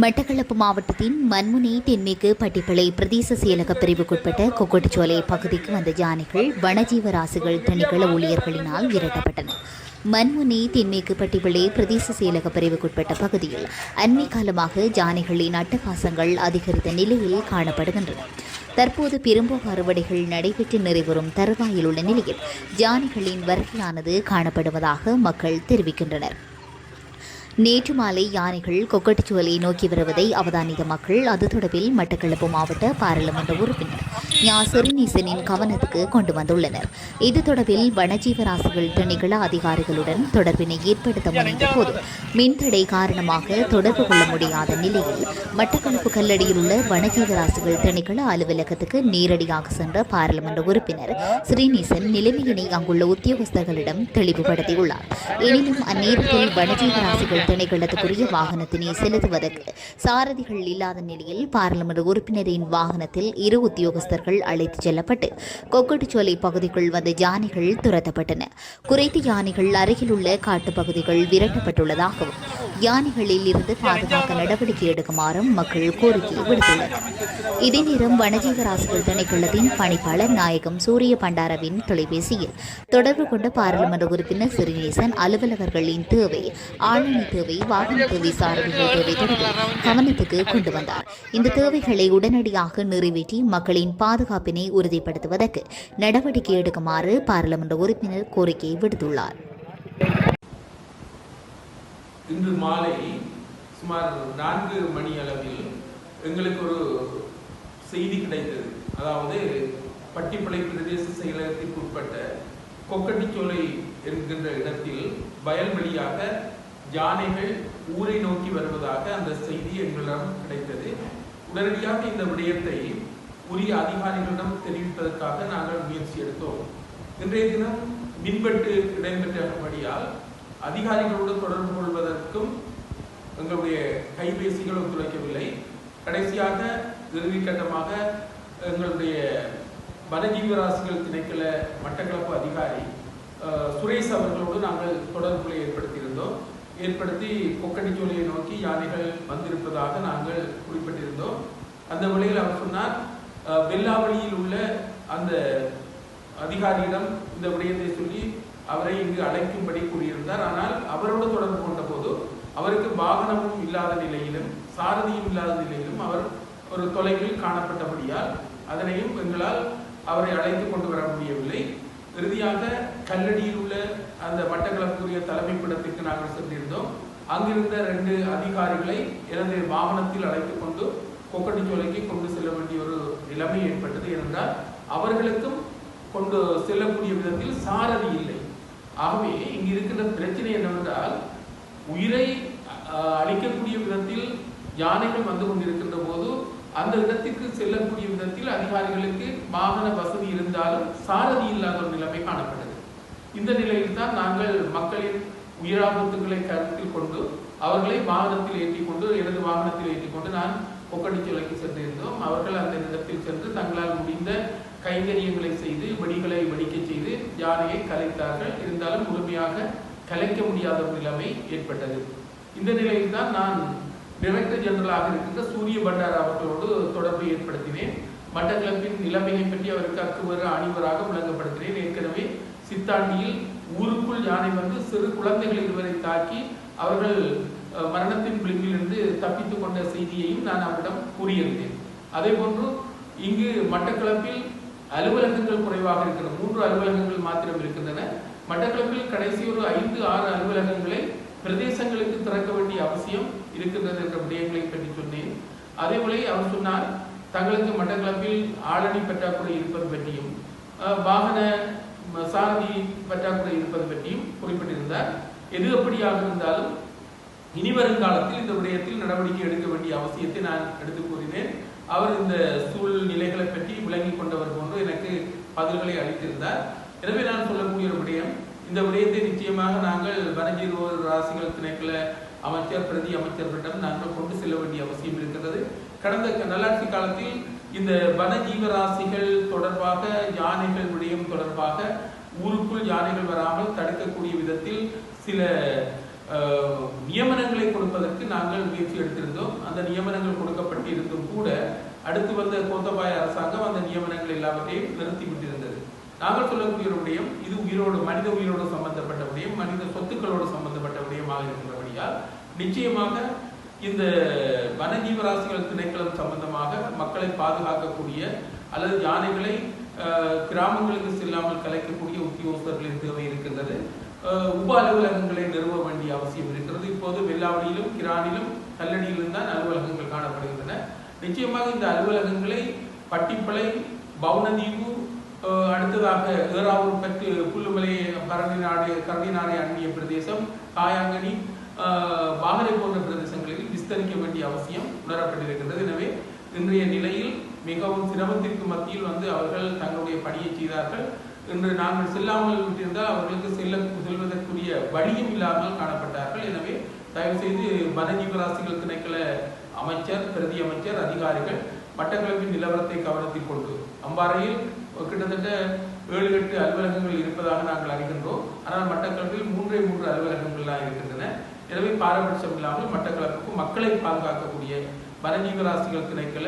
மட்டக்களப்பு மாவட்டத்தின் மண்முனை தென்மேற்கு பட்டிப்பளை பிரதேச செயலக பிரிவுக்குட்பட்ட கொக்கட்டுச்சோலை பகுதிக்கு வந்த யானைகள் வனஜீவராசிகள் திணைக்கள ஊழியர்களினால் விரட்டப்பட்டன. மண்முனை தென்மேற்கு பட்டிப்பளை பிரதேச செயலக பிரிவுக்குட்பட்ட பகுதியில் அண்மை காலமாக யானைகளின் அட்டகாசங்கள் அதிகரித்த நிலையில் காணப்படுகின்றன. தற்போது பெரும்போக அறுவடைகள் நடைபெற்று நிறைவரும் தருவாயில் உள்ள நிலையில் யானைகளின் வருகையானது காணப்படுவதாக மக்கள் தெரிவிக்கின்றனர். நேற்று மாலை யானைகள் கொக்கட்டுச்சுவலை நோக்கி வருவதை அவதானித்த மக்கள் அது தொடர்பில் மட்டக்களப்பு மாவட்ட பாராளுமன்ற உறுப்பினர். ஞா கவனத்துக்கு கொண்டு வந்துள்ளனர். இது தொடர்பில் வனஜீவராசிகள் திணைக்கள அதிகாரிகளுடன் தொடர்பினை ஏற்படுத்த முனைந்த போது மின்தடை காரணமாக தொடர்பு கொள்ள முடியாத நிலையில் மட்டக்களப்பு கல்லடியில் உள்ள வனஜீவராசிகள் திணைக்கள அலுவலகத்துக்கு நேரடியாக சென்ற பாராளுமன்ற உறுப்பினர் ஸ்ரீநீசன் நிலைமையினை அங்குள்ள உத்தியோகஸ்தர்களிடம் தெளிவுபடுத்தியுள்ளார். எனினும் அந்நேரத்தில் வனஜீவராசிகள் திணைக்களத்துக்குரிய வாகனத்தினை செலுத்துவதற்கு சாரதிகள் இல்லாத நிலையில் பாராளுமன்ற உறுப்பினரின் வாகனத்தில் இரு உத்தியோகஸ்தர்கள் அழைத்துச் செல்லப்பட்டு கொக்கட்டுச்சோலை பகுதிக்குள் வந்த யானைகள் துரத்தப்பட்டன. குறைத்த யானைகள் அருகிலுள்ள காட்டு பகுதிகள் விரட்டப்பட்டுள்ளதாகவும் யானைகளில் இருந்து பாதுகாக்க நடவடிக்கை எடுக்குமாறும் மக்கள் கோரிக்கை விடுத்துள்ளனர். இதே நேரம் வனஜீவராசிகள் திணைக்களத்தின் பணிப்பாளர் நாயகம் சூரிய பண்டாரவின் தொலைபேசியில் தொடர்பு கொண்ட பாராளுமன்ற உறுப்பினர் சிறுநேசன் அலுவலகர்களின் தேவை ஆளுநர் தேவை வாகன தேவை சாரதிகள் தேவை தொடர்பில் கவனத்துக்கு கொண்டு வந்தார். இந்த தேவைகளை உடனடியாக நிறைவேற்றி மக்களின் பாதுகாப்பினை உறுதிப்படுத்துவதற்கு நடவடிக்கை எடுக்குமாறு பாராளுமன்ற உறுப்பினர் கோரிக்கை விடுத்துள்ளார். இன்று மாலை சுமார் நான்கு மணி அளவில் எங்களுக்கு ஒரு செய்தி கிடைத்தது. அதாவது பட்டிப்பளை பிரதேச செயலகத்திற்கு உட்பட்ட கொக்கட்டிச்சோலை என்கின்ற இடத்தில் வயல்வெளியாக யானைகள் ஊரை நோக்கி வருவதாக அந்த செய்தி எங்களிடம் கிடைத்தது. உடனடியாக இந்த விடயத்தை உரிய அதிகாரிகளிடம் தெரிவிப்பதற்காக நாங்கள் முயற்சி எடுத்தோம். இன்றைய தினம் மின்வெட்டு இடம்பெற்றபடியால் அதிகாரிகளோடு தொடர்பு கொள்வதற்கும் எங்களுடைய கைபேசிகள் ஒத்துழைக்கவில்லை கடைசியாக இறுதிக்கட்டமாக எங்களுடைய வனஜீவராசிகள் திணைக்கள மட்டக்களப்பு அதிகாரி சுரேஷ் அவர்களோடு நாங்கள் தொடர்புகளை ஏற்படுத்தியிருந்தோம். ஏற்படுத்தி கொக்கடிச்சோலையை நோக்கி யானைகள் வந்திருப்பதாக நாங்கள் குறிப்பிட்டிருந்தோம். அந்த வழியில் அவர் சொன்னார் அஹ், வெள்ளாவளியில் உள்ள அந்த அதிகாரியிடம் இந்த விடயத்தை சொல்லி அவரை இங்கு அழைக்கும்படி கூறியிருந்தார். ஆனால் அவரோடு தொடர்பு கொண்ட போது அவருக்கு வாகனமும் இல்லாத நிலையிலும் சாரதியும் இல்லாத நிலையிலும் அவர் ஒரு தொலைவில் காணப்பட்டபடியால் அதனையும் எங்களால் அவரை அழைத்து கொண்டு வர முடியவில்லை. இறுதியாக கல்லடியில் உள்ள அந்த மட்டக்களப்புக்குரிய தலைமைப்பிடத்திற்கு நாங்கள் சென்றிருந்தோம். அங்கிருந்த ரெண்டு அதிகாரிகளை எனது வாகனத்தில் அழைத்து கொண்டு கொக்கட்டிச்சோலைக்கு கொண்டு செல்ல வேண்டிய ஒரு நிலைமை ஏற்பட்டது. ஏனென்றால் அவர்களுக்கும் கொண்டு செல்லக்கூடிய விதத்தில் சாரதி இல்லை. ஆகவே இங்கு இருக்கின்ற பிரச்சனை என்னவென்றால் உயிரை அழிக்கக்கூடிய அளிக்கக்கூடிய விதத்தில் யானைகள் வந்து கொண்டிருக்கின்ற போது அந்த இடத்திற்கு செல்லக்கூடிய விதத்தில் அதிகாரிகளுக்கு வாகன வசதி இருந்தாலும் சாரதி இல்லாத ஒரு நிலைமை காணப்பட்டது. இந்த நிலையில் தான் நாங்கள் மக்களின் உயிராபத்துகளை கருத்தில் கொண்டு அவர்களை வாகனத்தில் ஏற்றிக்கொண்டு எனது வாகனத்தில் ஏற்றிக்கொண்டு நான் கொக்கடிச்சோலைக்கு சென்றிருந்தோம். அவர்கள் அந்த இடத்தில் சென்று தங்களால் முடிந்த கைங்கரியங்களை செய்து வெடிகளை வெடிக்க செய்து யானையை கலைத்தார்கள். இருந்தாலும் முழுமையாக கலைக்க முடியாத ஒரு நிலைமை ஏற்பட்டது. இந்த நிலையில் தான் நான் டைரக்டர் ஜெனரலாக இருக்கின்ற சூரிய பண்டார் அவர்களோடு தொடர்பு ஏற்படுத்தினேன். மட்டக்களப்பின் நிலைமையை பற்றி அவருக்கு அக்குவர அணிவராக விளங்கப்படுத்தினேன். ஏற்கனவே சித்தாண்டியில் ஊருக்குள் யானை வந்து சிறு குழந்தைகள் இருவரை தாக்கி அவர்கள் மரணத்தின் விளிம்பிலிருந்து தப்பித்துக் கொண்ட செய்தியையும் நான் அவரிடம் கூறியிருந்தேன். அதே போன்று இங்கு மட்டக்களப்பில் அலுவலகங்கள் குறைவாக இருக்கிறது மூன்று அலுவலகங்கள் மாத்திரம் இருக்கின்றன. மட்டக்களப்பில் கடைசி ஒரு ஐந்து ஆறு அலுவலகங்களை பிரதேசங்களுக்கு திறக்க வேண்டிய அவசியம் இருக்கின்றது என்ற விடயங்களை பற்றி சொன்னேன். அதேபோல அவர் சொன்னார் தங்களுக்கு மட்டக்களப்பில் ஆளணி பற்றாக்குறை இருப்பது பற்றியும் வாகன சாரதி பற்றாக்குறை இருப்பது பற்றியும் குறிப்பிட்டிருந்தார். எது எப்படியாக இருந்தாலும் இனி வருங்காலத்தில் இந்த விடயத்தில் நடவடிக்கை எடுக்க வேண்டிய அவசியத்தை நான் எடுத்து கூறினேன். அவர் இந்த சூழ்நிலைகளை பற்றி விளங்கி கொண்டவர் போன்று எனக்கு பதில்களை அளித்திருந்தார். எனவே நான் சொல்லக்கூடிய ஒரு விடயம் இந்த விடயத்தை நிச்சயமாக நாங்கள் வனஜீவ ராசிகள் திணைக்கள அமைச்சர் பிரதி அமைச்சர்களிடம் நாங்கள் கொண்டு செல்ல வேண்டிய அவசியம் இருக்கிறது கடந்த நல்லாட்சி காலத்தில் இந்த வனஜீவராசிகள் தொடர்பாக யானைகள் விடயம் தொடர்பாக ஊருக்குள் யானைகள் வராமல் தடுக்கக்கூடிய விதத்தில் சில நியமனங்களை கொடுப்பதற்கு நாங்கள் முயற்சி எடுத்திருந்தோம். அந்த நியமனங்கள் கொடுக்கப்பட்டிருந்தும் கூட அடுத்து வந்த கோத்தபாய அரசாங்கம் அந்த நியமனங்கள் எல்லாவற்றையும் நிறுத்தி விட்டிருந்தது. நாங்கள் சொல்லக்கூடிய ஒரு விடயம் இது உயிரோடு மனித உயிரோடு சம்பந்தப்பட்ட விடயம் மனித சொத்துக்களோடு சம்பந்தப்பட்ட விடயமாக இருக்கிறபடியால் நிச்சயமாக இந்த வனஜீவராசிகள் திணைக்களம் சம்பந்தமாக மக்களை பாதுகாக்கக்கூடிய அல்லது யானைகளை கிராமங்களுக்கு செல்லாமல் கலைக்கக்கூடிய உத்தியோகஸ்தர்களின் தேவை இருக்கின்றது. உப அலுவலகங்களை நிறுவ வேண்டிய அவசியம் இருக்கிறது. இப்போது வெள்ளாவடியிலும் கிரானிலும் கல்லடியிலும் தான் அலுவலகங்கள் காணப்படுகின்றன. நிச்சயமாக இந்த அலுவலகங்களை பட்டிப்பளை பவுனதீவு அடுத்ததாக ஏறாவூர் பற்று புல்லுமலை கரணிநாடு கரணிநாடை அண்ணிய பிரதேசம் காயாங்கனி பாகரை போன்ற பிரதேசங்களில் விஸ்தரிக்க வேண்டிய அவசியம் உணரப்பட்டிருக்கின்றது. எனவே இன்றைய நிலையில் மிகவும் சிரமத்திற்கு மத்தியில் வந்து அவர்கள் தங்களுடைய பணியை செய்தார்கள். இன்று நாங்கள் செல்லாமல் விட்டிருந்தால் அவர்களுக்கு செல்ல செல்வதற்குரிய வழியும் இல்லாமல் காணப்பட்டார்கள். எனவே தயவு செய்து வனஜீவராசிகள் திணைக்கள அமைச்சர் பிரதி அமைச்சர் அதிகாரிகள் மட்டக்களப்பின் நிலவரத்தை கவனத்தில் கொண்டு அம்பாறையில் கிட்டத்தட்ட ஏழு எட்டு அலுவலகங்கள் இருப்பதாக நாங்கள் அறிகின்றோம். ஆனால் மட்டக்களப்பில் மூன்றே மூன்று அலுவலகங்கள் தான் இருக்கின்றன. எனவே பாரபட்சம் இல்லாமல் மட்டக்களப்புக்கு மக்களை பாதுகாக்கக்கூடிய வனஜீவராசிகள் திணைக்கள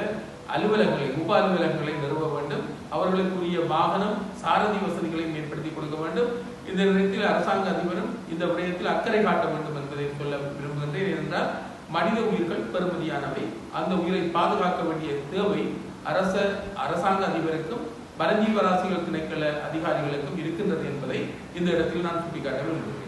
அலுவலகங்களை உப அலுவலகங்களை நிறுவ வேண்டும். அவர்களுக்குரிய வாகனம் சாரதி வசதிகளை மேம்படுத்தி கொடுக்க வேண்டும். இந்த நேரத்தில் அரசாங்க அதிபரும் இந்த விடயத்தில் அக்கறை காட்ட வேண்டும் என்பதை சொல்ல விரும்புகின்றேன். என்றால் மனித உயிர்கள் பெருமதியானவை அந்த உயிரை பாதுகாக்க வேண்டிய தேவை அரச அரசாங்க அதிபருக்கும் வனஜீவராசிகள் திணைக்கள அதிகாரிகளுக்கும் இருக்கின்றது என்பதை இந்த இடத்தில் நான் சுட்டிக்காட்ட விரும்புகிறேன்.